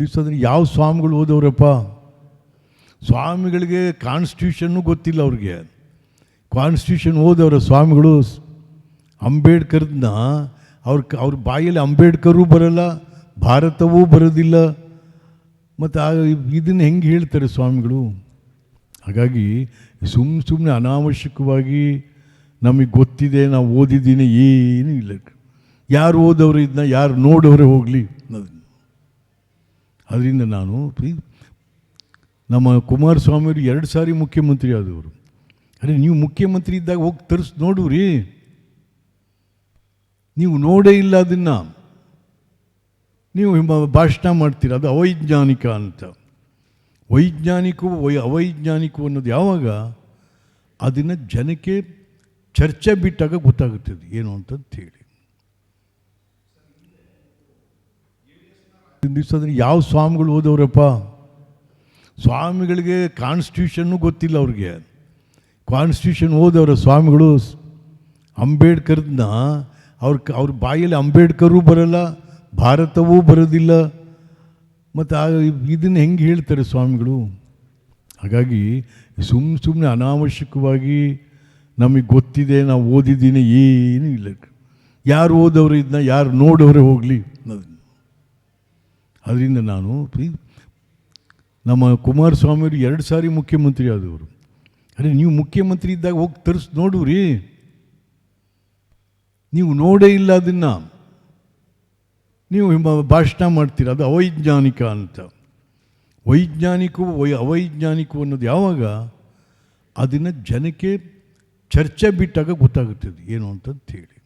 ಅಂದರೆ ಯಾವ ಸ್ವಾಮಿಗಳು ಓದವ್ರಪ್ಪ ಸ್ವಾಮಿಗಳಿಗೆ ಕಾನ್ಸ್ಟಿಟ್ಯೂಷನ್ನು ಗೊತ್ತಿಲ್ಲ ಅವ್ರಿಗೆ. ಕಾನ್ಸ್ಟಿಟ್ಯೂಷನ್ ಓದವರ ಸ್ವಾಮಿಗಳು ಅಂಬೇಡ್ಕರ್ನ, ಅವ್ರ ಅವ್ರ ಬಾಯಲ್ಲಿ ಅಂಬೇಡ್ಕರು ಬರಲ್ಲ, ಭಾರತವೂ ಬರೋದಿಲ್ಲ. ಮತ್ತು ಇದನ್ನು ಹೆಂಗೆ ಹೇಳ್ತಾರೆ ಸ್ವಾಮಿಗಳು? ಹಾಗಾಗಿ ಸುಮ್ಮ ಸುಮ್ಮನೆ ಅನಾವಶ್ಯಕವಾಗಿ ನಮಗೆ ಗೊತ್ತಿದೆ, ನಾವು ಓದಿದ್ದೀನಿ, ಏನೂ ಇಲ್ಲ. ಯಾರು ಓದವರು ಇದನ್ನ ಯಾರು ನೋಡೋರೆ ಹೋಗಲಿ ಅದರಿಂದ ನಾನು ನಮ್ಮ ಕುಮಾರಸ್ವಾಮಿಯವರು ಎರಡು ಸಾರಿ ಮುಖ್ಯಮಂತ್ರಿ ಆದವರು. ಅರೆ, ನೀವು ಮುಖ್ಯಮಂತ್ರಿ ಇದ್ದಾಗ ಹೋಗಿ ತರಿಸಿ ನೋಡುವ್ರಿ. ನೀವು ನೋಡೇ ಇಲ್ಲ ಅದನ್ನು. ನೀವು ಭಾಷಣ ಮಾಡ್ತೀರ, ಅದು ಅವೈಜ್ಞಾನಿಕ ಅಂತ. ವೈಜ್ಞಾನಿಕವು, ವೈ, ಅವೈಜ್ಞಾನಿಕವು ಅನ್ನೋದು ಯಾವಾಗ? ಅದನ್ನು ಜನಕ್ಕೆ ಚರ್ಚೆ ಬಿಟ್ಟಾಗ ಗೊತ್ತಾಗುತ್ತದೆ, ಏನು ಅಂತಂತ ಹೇಳಿ ದಿವಸ ಅಂದರೆ ಯಾವ ಸ್ವಾಮಿಗಳು ಓದವ್ರಪ್ಪ ಸ್ವಾಮಿಗಳಿಗೆ ಕಾನ್ಸ್ಟಿಟ್ಯೂಷನ್ನು ಗೊತ್ತಿಲ್ಲ ಅವ್ರಿಗೆ. ಕಾನ್ಸ್ಟಿಟ್ಯೂಷನ್ ಓದವರ ಸ್ವಾಮಿಗಳು ಅಂಬೇಡ್ಕರ್ನ ಅವ್ರ ಅವ್ರ ಬಾಯಲ್ಲಿ ಅಂಬೇಡ್ಕರೂ ಬರಲ್ಲ, ಭಾರತವೂ ಬರೋದಿಲ್ಲ. ಮತ್ತು ಆ ಇದನ್ನು ಹೆಂಗೆ ಹೇಳ್ತಾರೆ ಸ್ವಾಮಿಗಳು? ಹಾಗಾಗಿ ಸುಮ್ಮ ಸುಮ್ಮನೆ ಅನಾವಶ್ಯಕವಾಗಿ ನಮಗೆ ಗೊತ್ತಿದೆ, ನಾವು ಓದಿದ್ದೀನಿ ಏನೂ ಇಲ್ಲ. ಯಾರು ಓದವರು ಇದನ್ನ ಯಾರು ನೋಡೋರೆ ಹೋಗಲಿ. ಅದರಿಂದ ನಾನು ನಮ್ಮ ಕುಮಾರಸ್ವಾಮಿಯವರು ಎರಡು ಸಾರಿ ಮುಖ್ಯಮಂತ್ರಿ ಆದವರು. ಅರೆ, ನೀವು ಮುಖ್ಯಮಂತ್ರಿ ಇದ್ದಾಗ ಹೋಗಿ ತರಿಸಿ ನೋಡುವ್ರಿ. ನೀವು ನೋಡೇ ಇಲ್ಲ ಅದನ್ನು. ನೀವು ಭಾಷಣ ಮಾಡ್ತೀರ, ಅದು ಅವೈಜ್ಞಾನಿಕ ಅಂತ. ವೈಜ್ಞಾನಿಕವು, ವೈ, ಅವೈಜ್ಞಾನಿಕವು ಅನ್ನೋದು ಯಾವಾಗ? ಅದನ್ನು ಜನಕ್ಕೆ ಚರ್ಚೆ ಬಿಟ್ಟಾಗ ಗೊತ್ತಾಗುತ್ತದೆ, ಏನು ಅಂತಂತ ಹೇಳಿ